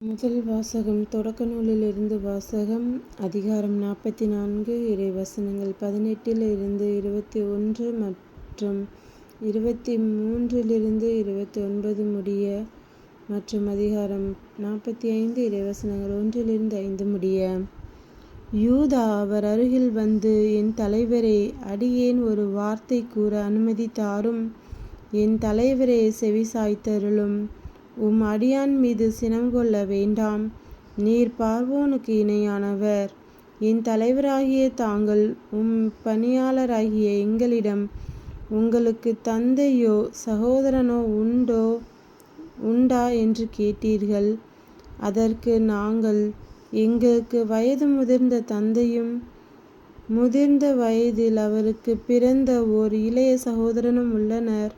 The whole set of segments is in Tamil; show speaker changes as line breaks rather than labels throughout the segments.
முதல் வாசகம் தொடக்க நூலிலிருந்து வாசகம் அதிகாரம் நாற்பத்தி நான்கு இறை வசனங்கள் பதினெட்டில் இருந்து இருபத்தி ஒன்று மற்றும் இருபத்தி மூன்றிலிருந்து இருபத்தி ஒன்பது முடிய மற்றும் அதிகாரம் நாற்பத்தி ஐந்து இறைவசனங்கள் ஒன்றிலிருந்து ஐந்து முடிய. யூதா அவர் அருகில் வந்து என் தலைவரே அடியேன் ஒரு வார்த்தை கூற அனுமதி தாரும் என் தலைவரே செவிசாய்த்தருளும். உம் அடியான் மீது சினம் கொள்ள வேண்டாம். நீர் பார்வோனுக்கு இணையானவர். என் தலைவராகிய தாங்கள் உம் பணியாளராகிய எங்களிடம் உங்களுக்கு தந்தையோ சகோதரனோ உண்டோ உண்டா என்று கேட்டீர்கள். அதற்கு நாங்கள் எங்களுக்கு வயது முதிர்ந்த தந்தையும் முதிர்ந்த வயதில் அவருக்கு பிறந்த ஓர் இளைய சகோதரனும் உள்ளனர்.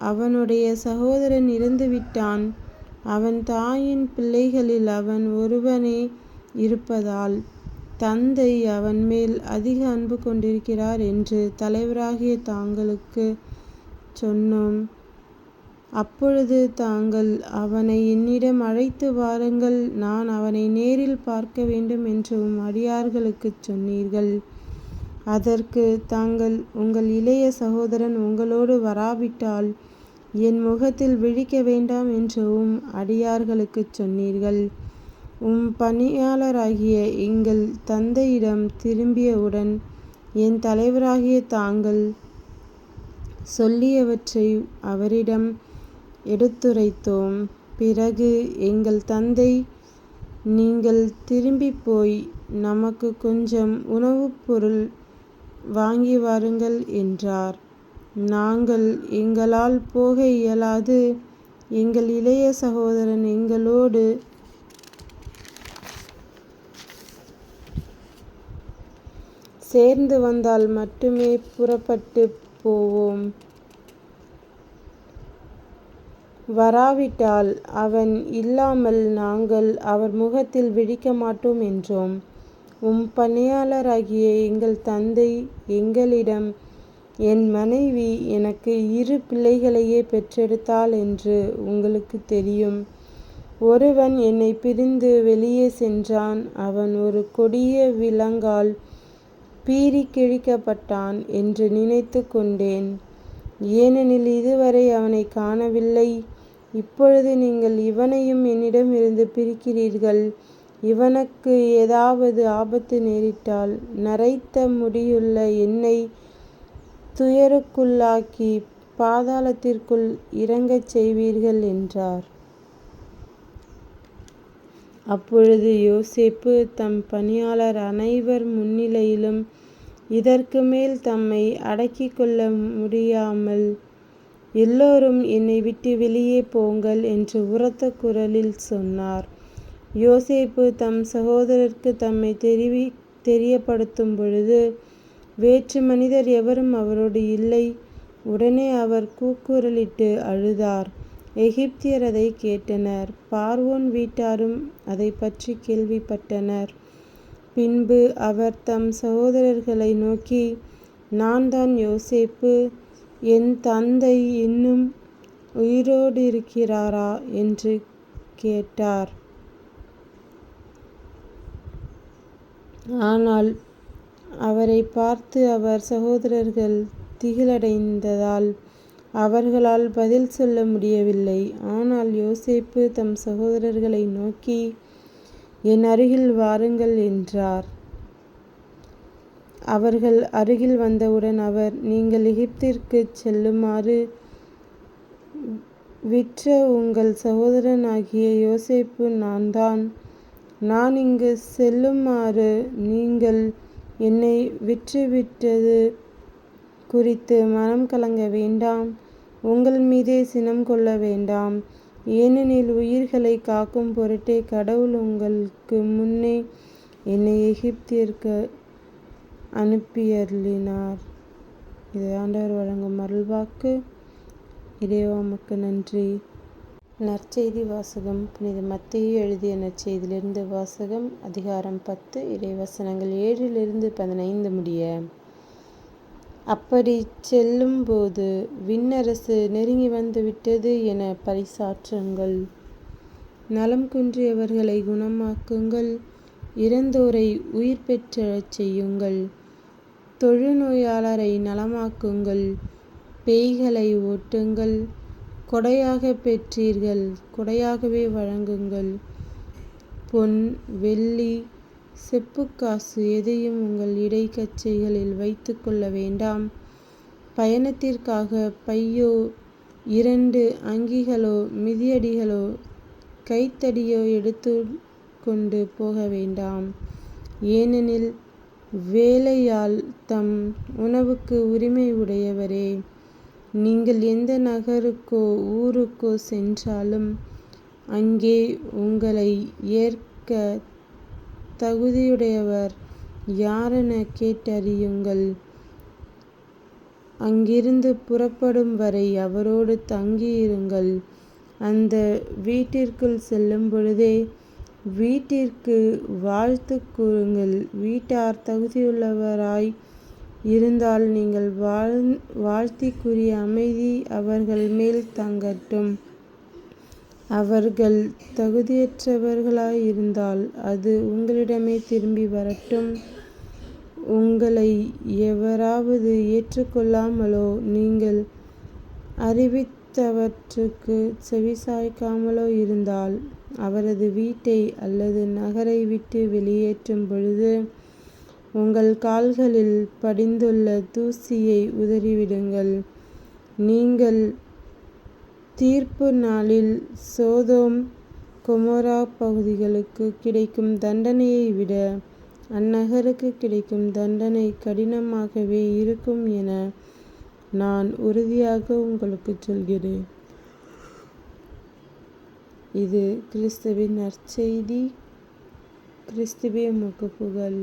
அவனுடைய சகோதரன் இறந்துவிட்டான் அவன் தாயின் பிள்ளைகளில் அவன் ஒருவனே இருப்பதால் தந்தை அவன் மேல் அதிக அன்பு கொண்டிருக்கிறார் என்று தலைவராகிய தாங்களுக்கு சொன்னோம். அப்பொழுது தாங்கள் அவனை என்னிடம் அழைத்து வாருங்கள் நான் அவனை நேரில் பார்க்க வேண்டும் என்று உம் சொன்னீர்கள். அதற்கு தாங்கள் உங்கள் இளைய சகோதரன் உங்களோடு வராவிட்டால் என் முகத்தில் விழிக்க வேண்டாம் என்று உம் அடியார்களுக்குச் சொன்னீர்கள். உம் பணியாளராகிய எங்கள் தந்தையிடம் திரும்பியவுடன் என் தலைவராகிய தாங்கள் சொல்லியவற்றை அவரிடம் எடுத்துரைத்தோம். பிறகு எங்கள் தந்தை நீங்கள் திரும்பி போய் நமக்கு கொஞ்சம் உணவுப் பொருள் வாங்கி வாருங்கள் என்றார். நாங்கள் எங்களால் போக இயலாது. எங்கள் இளைய சகோதரன் எங்களோடு சேர்ந்து வந்தால் மட்டுமே புறப்பட்டு போவோம். வராவிட்டால் அவன் இல்லாமல் நாங்கள் அவர் முகத்தில் விழிக்க மாட்டோம் என்றோம். உம் பணியாளராகிய எங்கள் தந்தை எங்களிடம் என் மனைவி எனக்கு இரு பிள்ளைகளையே பெற்றெடுத்தாள் என்று உங்களுக்கு தெரியும். ஒருவன் என்னை பிரிந்து வெளியே சென்றான். அவன் ஒரு கொடிய விலங்கால் பீறி கிழிக்கப்பட்டான் என்று நினைத்து கொண்டேன். ஏனெனில் இதுவரை அவனை காணவில்லை. இப்பொழுது நீங்கள் இவனையும் என்னிடம் இருந்து பிரிக்கிறீர்கள். இவனுக்கு ஏதாவது ஆபத்து நேரிட்டால் நரைத்த முடியுள்ள என்னை துயருக்குள்ளாக்கி பாதாளத்திற்குள் இறங்கச் செய்வீர்கள் என்றார். அப்பொழுது யோசேப்பு தம் பணியாளர் அனைவர் முன்னிலையிலும் இதற்கு மேல் தம்மை அடக்கிக் கொள்ள முடியாமல் எல்லோரும் என்னை விட்டு வெளியே போங்கள் என்று உரத்த குரலில் சொன்னார். யோசேப்பு தம் சகோதரருக்கு தம்மை தெரிவி தெரியப்படுத்தும் பொழுது வேற்று மனிதர் எவரும் அவரோடு இல்லை. உடனே அவர் கூக்குரலிட்டு அழுதார். எகிப்தியர் அதை கேட்டனர். பார்வோன் வீட்டாரும் அதை பற்றி கேள்விப்பட்டனர். பின்பு அவர் தம் சகோதரர்களை நோக்கி நான் தான் யோசேப்பு என் தந்தை இன்னும் உயிரோடு இருக்கிறாரா என்று கேட்டார். ஆனால் அவரை பார்த்து அவர் சகோதரர்கள் திகிலடைந்ததால் அவர்களால் பதில் சொல்ல முடியவில்லை. ஆனால் யோசேப்பு தம் சகோதரர்களை நோக்கி என் அருகில் வாருங்கள் என்றார். அவர்கள் அருகில் வந்தவுடன் அவர் நீங்கள் எகிப்திற்கு செல்லுமாறு விற்ற உங்கள் சகோதரனாகிய யோசேப்பு நான் தான் நான் இங்கு செல்லுமாறு நீங்கள் என்னை விற்றுவிட்டது குறித்து மனம் கலங்க வேண்டாம். உங்கள் மீதே சினம் கொள்ள வேண்டாம். ஏனெனில் உயிர்களை காக்கும் பொருட்டே கடவுள் உங்களுக்கு முன்னே என்னை எகிப்திற்கு அனுப்பியர்லினார் இது ஆண்டவர் வழங்கும் அருள்வாக்கு. இறைவாமக்கு நன்றி. நற்செய்தி வாசகம். புனித மத்திய எழுதிய நற்செய்தியிலிருந்து வாசகம் அதிகாரம் பத்து இறைவசனங்கள் ஏழிலிருந்து பதினைந்து முடிய. அப்படி செல்லும்போது விண்ணரசு நெருங்கி வந்துவிட்டது என பரிசாற்றுங்கள். நலம் குன்றியவர்களை குணமாக்குங்கள். இறந்தோரை உயிர் பெற்றெழச் செய்யுங்கள். தொழுநோயாளரை நலமாக்குங்கள். பேய்களை ஓட்டுங்கள். கொடையாக பெற்றீர்கள் கொடையாகவே வழங்குங்கள். பொன் வெள்ளி செப்புக்காசு எதையும் உங்கள் இடைக்கச்சைகளில் வைத்துக்கொள்ள வேண்டாம். பயணத்திற்காக பையோ இரண்டு அங்கிகளோ மிதியடிகளோ கைத்தடியோ எடுத்து கொண்டு போக வேண்டாம். ஏனெனில் வேலையாள் தம் உணவுக்கு உரிமை உடையவரே. நீங்கள் எந்த நகருக்கோ ஊருக்கோ சென்றாலும் அங்கே உங்களை ஏற்கத் தகுதியுடையவர் யாரெனக் கேட்டறியுங்கள். அங்கிருந்து புறப்படும் வரை அவரோடு தங்கியிருங்கள். அந்த வீட்டிற்குள் செல்லும்பொழுதே வீட்டிற்கு வாழ்த்துக் கூறுங்கள். வீட்டார் தகுதியுள்ளவராய் இருந்தால் நீங்கள் வாழ்த்திக்கூறிய அமைதி அவர்கள் மேல் தங்கட்டும். அவர்கள் தகுதியற்றவர்களாய் இருந்தால் அது உங்களிடமே திரும்பி வரட்டும். உங்களை எவராவது ஏற்றுக்கொள்ளாமலோ நீங்கள் அறிவித்தவற்றுக்கு செவிசாய்க்காமலோ இருந்தால் அவரது வீட்டை அல்லது நகரை விட்டு வெளியேற்றும் பொழுது உங்கள் கால்களில் படிந்துள்ள தூசியை உதறிவிடுங்கள் நீங்கள் தீர்ப்பு நாளில் சோதோம் கொமோரா பகுதிகளுக்கு கிடைக்கும் தண்டனையை விட அந்நகருக்குக் கிடைக்கும் தண்டனை கடினமாகவே இருக்கும் என நான் உறுதியாக உங்களுக்குச் சொல்கிறேன். இது கிறிஸ்துவின் நற்செய்தி. கிறிஸ்துவே உமக்குப் புகழ்.